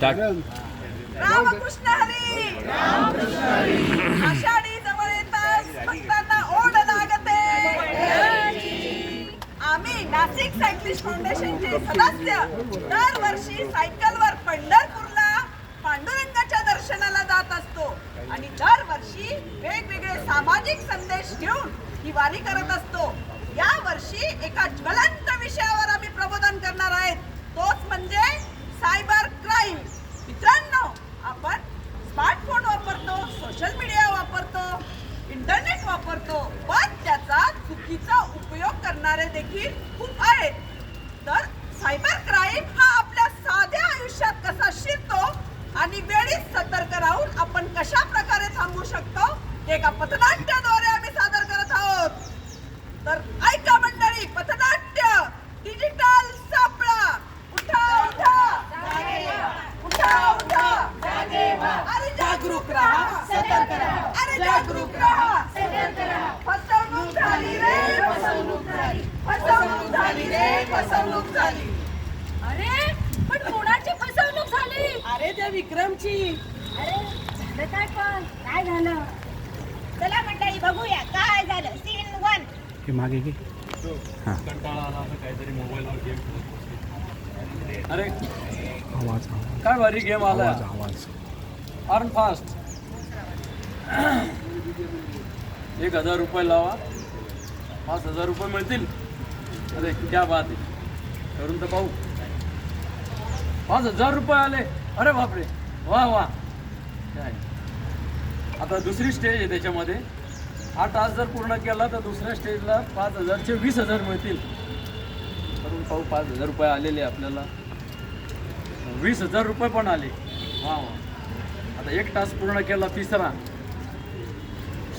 Start. Ramakrishna Hari! Ashadhi जवळ येताच भक्तांना ओढ लागते. आम्ही नाशिक सायक्लिस्ट फाउंडेशनचे सदस्य. दरवर्षी सायकलवर पंढरपूरला पांडुरंगाच्या दर्शनाला जात असतो. आणि दरवर्षी वेगवेगळे सामाजिक संदेश घेऊन ही वारी करत असतो. या वर्षी एका ज्वलंत विषयावर आम्ही प्रबोधन करणार आहेत. तोच म्हणजे सायबर क्राईम. मित्रांनो आपण स्मार्टफोन वापरतो सोशल मीडिया वापरतो इंटरनेट वापरतो पण त्याचा चुकीचा उपयोग करणारे देखील खूप आहेत. तर सायबर क्राईम हा आपल्या साध्या आयुष्यात कसा शिरतो आणि वेळीच सतर्क राहून आपण कशा प्रकारे थांबू शकतो ते एका पथनाट्याद्वारे आम्ही सादर करत आहोत तर ऐका मंडळी पथनाट्य डिजिटल सापळा उठा उठा उठा उठा अरे जागरूक राहा सतर्क राहा अरे जागरूक राहा सतर्क राहा फसवणूक झाली रे फसवणूक झाली फसवणूक झाली रे फसवणूक झाली. अरे पण कोणाची फसवणूक झाली? अरे त्या विक्रमची. अरे झालं काय पण? काय झालं? चला मंडळी बघूया काय झालं. सीन वन हे मागे घे. कंटाळा आला असं काहीतरी मोबाईलवर गेम अरे आवाज आवाज. काय भारी गेम आला आवाज आवाज. अर्न फास्ट एक हजार रुपये लावा. पाच हजार रुपये मिळतील. अरे क्या बात आहे करून तर पाहू। पाच हजार रुपये आले। अरे बापरे। वा वा काय आता दुसरी स्टेज आहे त्याच्यामध्ये. हा टास्क जर पूर्ण केला तर दुसऱ्या स्टेजला पाच हजारचे वीस हजार मिळतील. करून पाहू पाच हजार रुपये आलेले आपल्याला. वीस हजार रुपये पण आले. वा वा आता एक तास पूर्ण केला तिसरा.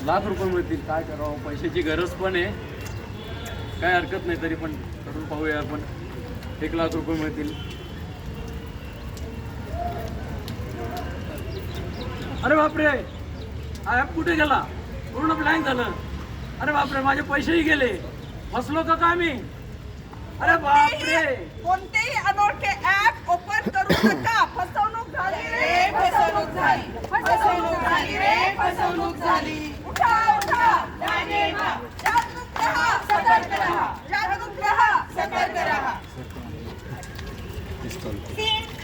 लाख रुपये मिळतील. काय करावं? पैशाची गरज पण आहे. काय हरकत नाही तरी पण करून पाहूया आपण. एक लाख रुपये मिळतील. अरे बापरे! हा ॲप कुठे गेला? पूर्ण ब्लँक झालं. अरे बापरे माझे पैसेही गेले. फसलो का काय मी? अरे बापरे! कोणतेही अनोळखे ऍप ओपन करू नका. फसवणूक झाली रे फसवणूक झाली. फसवणूक झाली रे फसवणूक झाली. उठा उठा. सतर्क सतर्क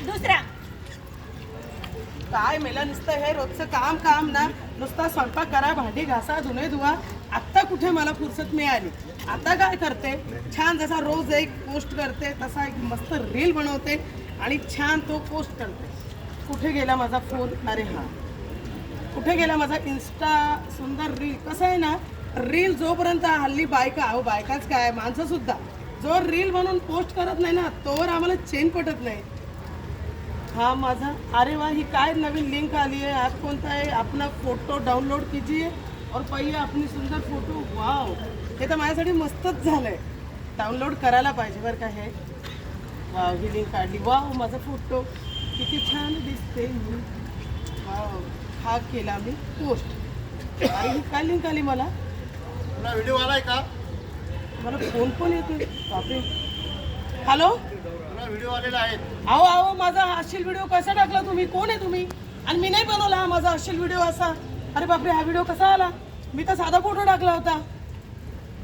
दुसरा काय मेला नुसतं हे रोजचं काम काम ना. नुसता स्वयंपाक करा भांडी घासा धुणे धुवा. आत्ता कुठे मला फुरसत मिळाली? आता काय करते? छान जसा रोज एक पोस्ट करते तसा एक मस्त रील बनवते आणि छान तो पोस्ट करते. कुठे गेला माझा फोन अरे हा. कुठे गेला माझा इन्स्टा सुंदर रील कसं आहे ना रील जोपर्यंत हल्ली बायका अहो बायकाच काय? माणसं सुद्धा. जो रील म्हणून पोस्ट करत नाही ना तोवर आम्हाला चेन पटत नाही. हा माझा अरे वा ही काय नवीन लिंक आली आहे? आज कोणता आहे? आपला फोटो डाउनलोड कीजिए और पहिले आपली सुंदर फोटो वाव हे तर माझ्यासाठी मस्तच झालं आहे डाउनलोड करायला पाहिजे बरं का हे. वाव ही लिंक काढली. वाव माझा फोटो किती छान दिसते मी वाव हा केला मी पोस्ट आणि ही काय लिंक आली मला? तुला व्हिडिओ आलाय का? मला फोन पण येते बापरे. हॅलो तुला व्हिडिओ आलेला आहे. अहो अहो माझा अश्लील व्हिडिओ कसा टाकला तुम्ही? कोण आहे तुम्ही? आणि मी नाही बनवला हा माझा अश्लील व्हिडिओ असा. अरे बापरे हा व्हिडिओ कसा आला? मी तर साधा फोटो टाकला होता.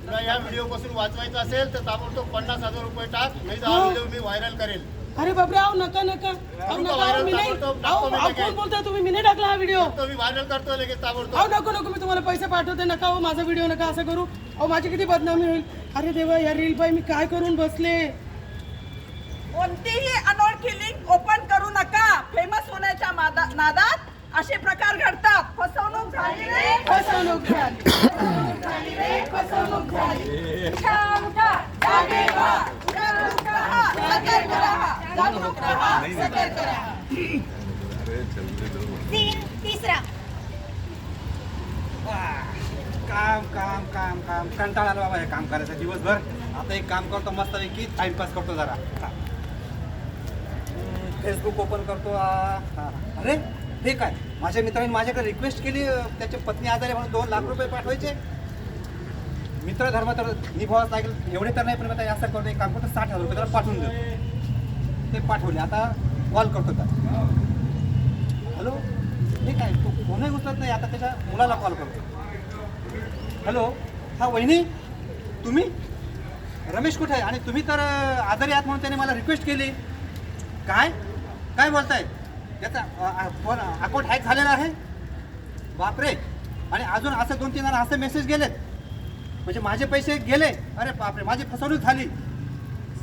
तुला या व्हिडिओ पासून वाचवायचं असेल तर ताबडतोब पन्नास हजार रुपये टाक नाही तर हा हो. व्हिडिओ मी व्हायरल करेल. अरे बापरे अहो नका नका. अहो नको मी नाही. अहो, लगेच. कोण बोलतोय तुम्ही? मी नाही टाकला हा व्हिडिओ तो मी व्हायरल करतो लगेच ताबडतोब. नको नको मी तुम्हाला पैसे पाठवते. नका हो माझा व्हिडिओ नका असं करू. अहो माझी किती बदनामी होईल. अरे देवा या रील बाई मी काय करून बसले? कोणतीही अनोळखी लिंक ओपन करू नका. फेमस होण्याच्या मादा- नादात असे प्रकार घडतात. फसवणूक झाली रे. फसवणूक झाली. फसवणूक झाली रे. फसवणूक झाली. उठा उठा. जागे व्हा. जागरूक रहा सतर्क रहा जागरूक सतर्क तिसरा काम काम काम काम. कंटाळा आला बाबा हे काम करायचं दिवसभर. आता एक काम करतो मस्तपैकी टाइमपास करतो जरा. फेसबुक ओपन करतो. अरे हे काय? माझ्या मित्राने माझ्याकडे रिक्वेस्ट केली त्याची पत्नी आजारी म्हणून दोन लाख रुपये पाठवायचे. मित्र धर्म तर निभावाच लागेल. एवढे तर नाही पण मी आता असं करतो एक काम करतो साठ हजार रुपये त्याला पाठवून देतो. ते पाठवले. आता कॉल करतो का हॅलो ठीक आहे तो फोनही उचलत नाही. आता त्याच्या मुलाला कॉल करतो. हॅलो हा वहिनी? तुम्ही? रमेश कुठे आहे? आणि तुम्ही तर आजारी आहात म्हणून त्याने मला रिक्वेस्ट केली. काय? काय बोलताय? त्याचा फोन अकाउंट हॅक झालेला आहे? बापरे! आणि अजून असं दोन तीन असे मेसेज गेलेत. म्हणजे माझे पैसे गेले. अरे बापरे! माझी फसवणूक झाली.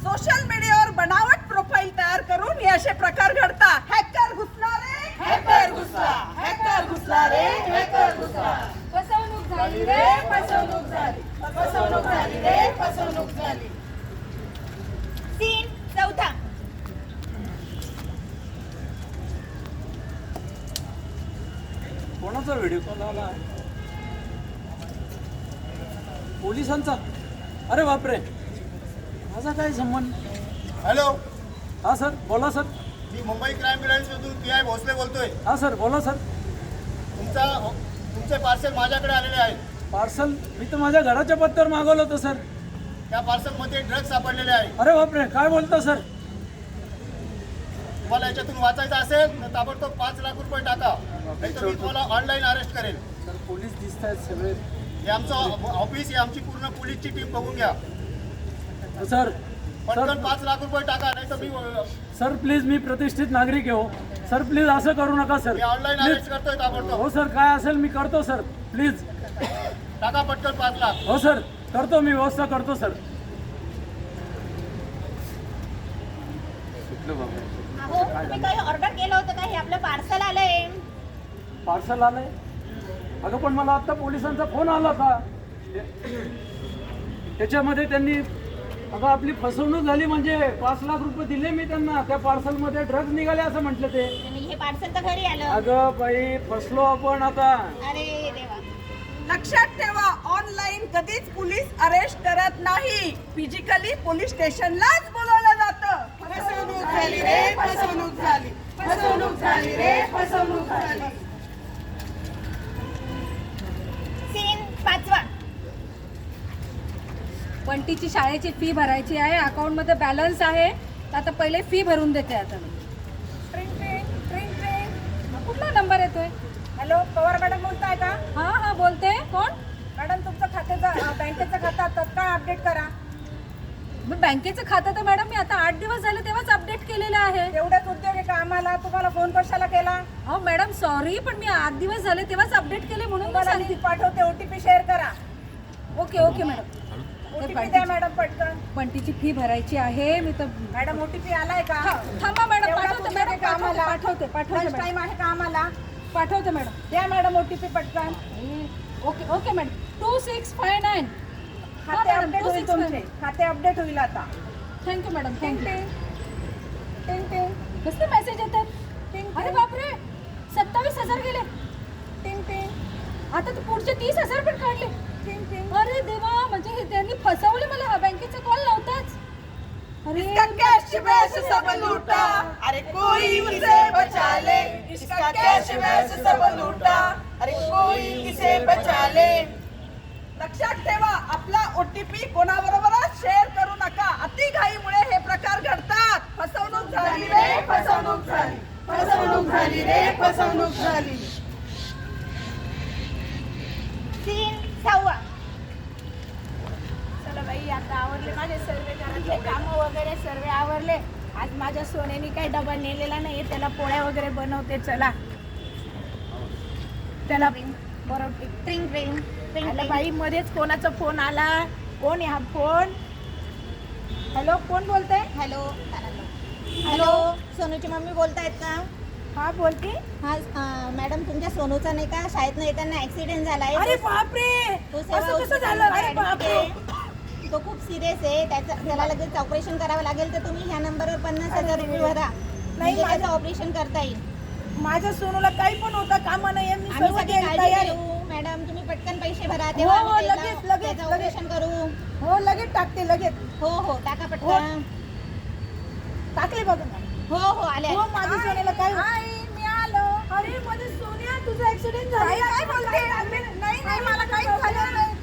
सोशल मीडियावर बनावट प्रोफाईल तयार करून हे असे प्रकार घडतात. हॅकर घुसला रे. हॅकर घुसला. हॅकर घुसला रे. हॅकर घुसला. फसवणूक झाली रे. फसवणूक झाली. फसवणूक झाली रे. फसवणूक झाली. सीन चौथा. कोणाचा व्हिडिओ कॉल आला? पोलिसांचा? अरे बापरे. माझा काय संबंध? हॅलो? हा सर बोला सर. मी मुंबई क्राईम ब्रँचमधून पी आय भोसले बोलतोय. हा सर बोला सर. तुमचा तुमचे पार्सल माझ्याकडे आलेले आहे पार्सल? मी तर माझ्या घराच्या पत्त्यावर मागवलं होतं सर. त्या पार्सलमध्ये ड्रग्ज सापडलेले आहे अरे बापरे काय बोलता सर? तुम्हाला याच्यातून वाचायचं असेल तर ताबडतोब पाच लाख रुपये टाका. नाही तर मी तुम्हाला ऑनलाईन अरेस्ट करेल. सर पोलीस दिसत आहेत सगळे. हे आमचं ऑफिस ही आमची पूर्ण पोलीसची टीम बघून घ्या. सर पटकन सर. पाच लाख रुपये टाका नाही तर मी सर प्लीज मी प्रतिष्ठित नागरिक आहे हो. सर प्लीज असं करू नका सर. मी ऑनलाईन प्लीज अरेस्ट करतोय ताबडतोब. हो सर काय असेल मी करतो सर. प्लीज टाका पटकन पाच लाख. हो सर. करतो मी व्यवस्था करतो सर. अहो तुम्ही काही ऑर्डर केलं होतं का? हे आपलं पार्सल आलंय. पार्सल आलंय? अगं पण मला आता पोलिसांचा फोन आला होता. त्याच्यामध्ये त्यांनी अगं आपली फसवणूक झाली म्हणजे पाच लाख रुपये दिले मी त्यांना. त्या पार्सलमध्ये ड्रग्ज निघाले असं म्हटलं ते. आणि हे पार्सल तर घरी आलं. अगं बाई फसलो आपण आता. अरे देवा. लक्षात ठेवा ऑनलाईन कधीच पोलीस अरेस्ट करत नाही. फिजिकली पोलीस स्टेशनलाच बोलवलं जातं. फसवणूक झाली रे फसवणूक झाली. फसवणूक झाली रे फसवणूक झाली सीन पाचवा बंटीची शाळेची फी भरायची आहे. अकाउंटमध्ये बॅलन्स आहे. तर आता पहिले फी भरून देते आता कुठला नंबर येतोय? हॅलो पवार मॅडम बोलताय का? हा हा बोलते. कोण? मॅडम तुमचं खात्याचं बँकेचं खातं तत्काळ अपडेट करा? मग बँकेचं खातं तर मॅडम मी आता आठ दिवस झाले तेव्हाच अपडेट केलेलं आहे. एवढंच उद्योग आहे का आम्हाला? तुम्हाला फोन कशाला केला? हो मॅडम सॉरी पण मी आठ दिवस झाले तेव्हाच अपडेट केले म्हणून मी तुम्हाला सांगते. लिंक पाठवते ओटीपी शेअर करा. ओके ओके मॅडम ओटीपी बँकेची- द्या मॅडम पटकन. बंटीची फी भरायची आहे. मी तर मॅडम ओटीपी आलाय का? थांबा मॅडम एवढा पाठवते मॅडम आहे का पाठवते? पाठवते पाठवते लंच मॅडम. टाइम आहे का आम्हाला पाठवते मॅडम. द्या मॅडम ओटीपी पटकन. Okay okay madam. Two six five nine खाते मॅडम, अपडेट होईल 265. तुमचे. खाते अपडेट होईल आता. थँक्यू मॅडम थँक्यू टिंग टिंग. टिंग कसले मेसेज येतात? अरे बापरे! सत्तावीस हजार गेले. टिंग टिंग. आता तू पुढचे तीस हजार पण काढले. अरे देवा म्हणजे हे त्यांनी फसवले मला. हा बँकेचा कॉल नव्हताच. अरे इसका कैश वैश सब लूटा। अरे कोई उसे बचा ले। इसका कैश वैश सब लूटा। अरे कोई इसे बचा ले लक्षात ठेवा आपला ओटीपी कोणाबरोबरच शेअर करू नका. अति घाईमुळे हे प्रकार घडतात. फसवणूक झाली रे फसवणूक झाली. फसवणूक झाली रे फसवणूक झाली. सहावा चला बाई आता आवरले माझे सर्व घरातले कामं वगैरे सर्व आवरले. आज माझ्या सोन्याने काही डबा नेलेला नाही त्याला पोळ्या वगैरे बनवते चला. त्याला बरोबर ट्रिंग ट्रिंग अरे बाई मध्येच कोणाचा फोन आला? कोण हा फोन? हॅलो कोण बोलतंय? हॅलो. हॅलो सोनूची मम्मी बोलतायत का? हा बोलते हा अं, मॅडम तुमच्या सोनूचा नाही का? शाळेत येताना ऍक्सिडेंट झालाय अरे तो- बापरे! तो सेवा असं कसं हॉस्पिटलमध्ये झालं? अरे admit बापरे! आहे. तो खूप सिरियस आहे. त्याचा त्याला लगेच ऑपरेशन करावं लागेल तर तुम्ही ह्या नंबरवर पन्नास हजार रुपये भरा. म्हणजे माझं- त्याचं ऑपरेशन करता येईल. माझ्या सोनूला काही पण होता कामा नाही मी आम्ही सर्व सगळी द्यायला काळजी तयार आहे. घेऊ मॅडम तुम्ही पटकन पैसे भरा. हो, तेव्हा हो, आम्ही त्याला- लगेच, लगेच, त्याचं लगेच. ऑपरेशन करू. हो लगेच टाकते लगेच. हो हो टाका पटकन. टाकले बघा ना. हो हो आले हो. माझ्या सोन्याला काय मी आलो अरे माझे सोन्या तुझा ऍक्सिडेंट झाला काय बोलते नाही नाही मला काहीच झालं नाही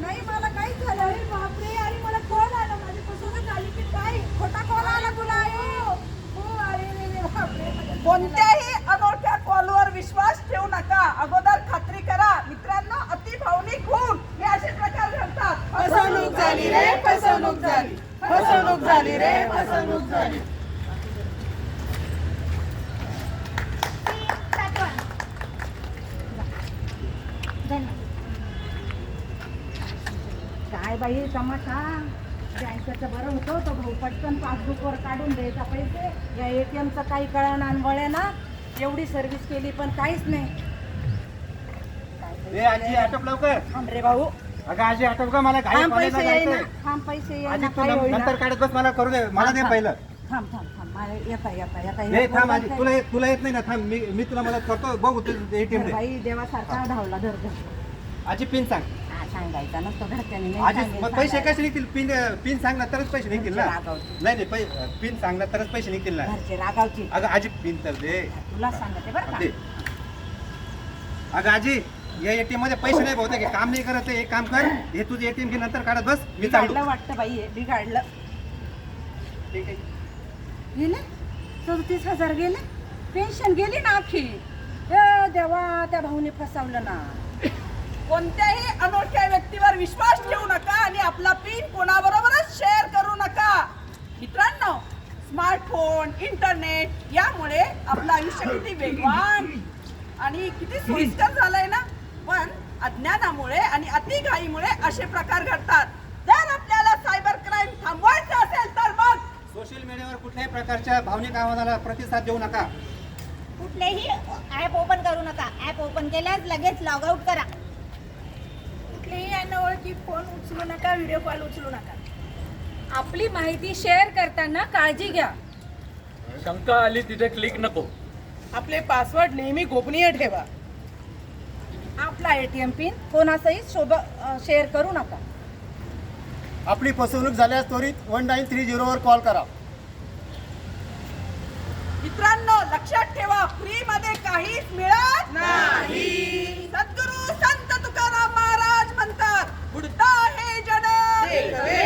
नाही मला काहीच झालं अरे बापरे अरे मला कॉल आला माझी फसवणूक झाली की काय खोटा कॉल आला तुला हो हो अरे रे रे बाप कोणत्याही अनोळख्या कॉलवर विश्वास ठेवू नका. अगोदर खात्री करा. मित्रांनो अति भावनिक होऊन हे असे प्रकार घडतात. फसवणूक झाली रे फसवणूक झाली. फसवणूक झाली रे फसवणूक झाली. काय बाई तमाशा? बँकेचं बरं होतं. तो भाऊ पटकन पासबुकवर काढून द्यायचा पैसे. या एटीएमचं काही कळण अनवळे ना एवढी सर्व्हिस केली पण काहीच नाही. ए आजी आटप लवकर. थांब रे भाऊ. अगं आजी आटप का मला घाई थांब पैसे येईना. जायचंय. थांब पैसे आजी येईना तू काय नं- होईना. नंतर काढत बस मला करू दे. मला दे थांब, पहिलं. थांब थांब थांब मला येता येता येता. थांब आजी. तुला येत- तुला येत नाही ना? थांब मी मी तुला मदत करतो. बघू तू एटीएम दे बाई देवासारखा धावला धर धर. आजी पिन सांग. सांगायचा. नसतो घरच्यांनी नाही आजी सांगेल, मग पैसे सांगायचं. कसे निघतील? पिन पिन सांगला तरच पैसे निघतील ना? रागावतील. नाही नाही पै- पिन सांगला तरच पैसे निघतील ना? घरचे रागावची अगं आजी पिन तर दे. तुला सांगते बरं दे का अगं आजी या एटीएममध्ये पैसे नाही बहुतेक. हे काम नाही करत आहे. एक काम कर. हे तुझे एटीएम घे नंतर काढत बस. मी बिघाडलं वाटतं बाई हे, बिघाडलं. गेले चौतीस हजार गेले. पेन्शन गेली ना अख्खी ए देवा त्या भाऊने फसवलं ना. कोणत्याही अनोळख्या व्यक्तीवर विश्वास ठेवू नका आणि आपला पिन कोणाबरोबरच शेअर करू नका. मित्रांनो स्मार्टफोन इंटरनेट यामुळे आपलं आयुष्य किती वेगवान आणि किती सोयीस्कर झालंय ना? पण अज्ञानामुळे आणि अतिघाईमुळे असे प्रकार घडतात. जर आपल्याला सायबर क्राईम थांबवायचं असेल तर मग सोशल मीडियावर कुठल्याही प्रकारच्या भावनिक आवाजाला प्रतिसाद देऊ नका. कुठलेही ऍप ओपन करू नका. ऍप ओपन केल्यास लगेच लॉग आउट करा. कुठलीही अनोळखी फोन उचलू नका व्हिडिओ कॉल उचलू नका. आपली माहिती शेअर करताना काळजी घ्या. शंका आली तिथे क्लिक नको. आपले पासवर्ड नेहमी गोपनीय ठेवा. आपला एटीएम पिन कोणासही सोबत शेअर करू नका. आपली फसवणूक झाल्यास त्वरित वन नाईन थ्री झिरोवर कॉल करा. मित्रांनो लक्षात ठेवा फ्री मध्ये काहीच मिळत नाही. सद्गुरू संत तुकाराम म्हणतात बुडता हे जन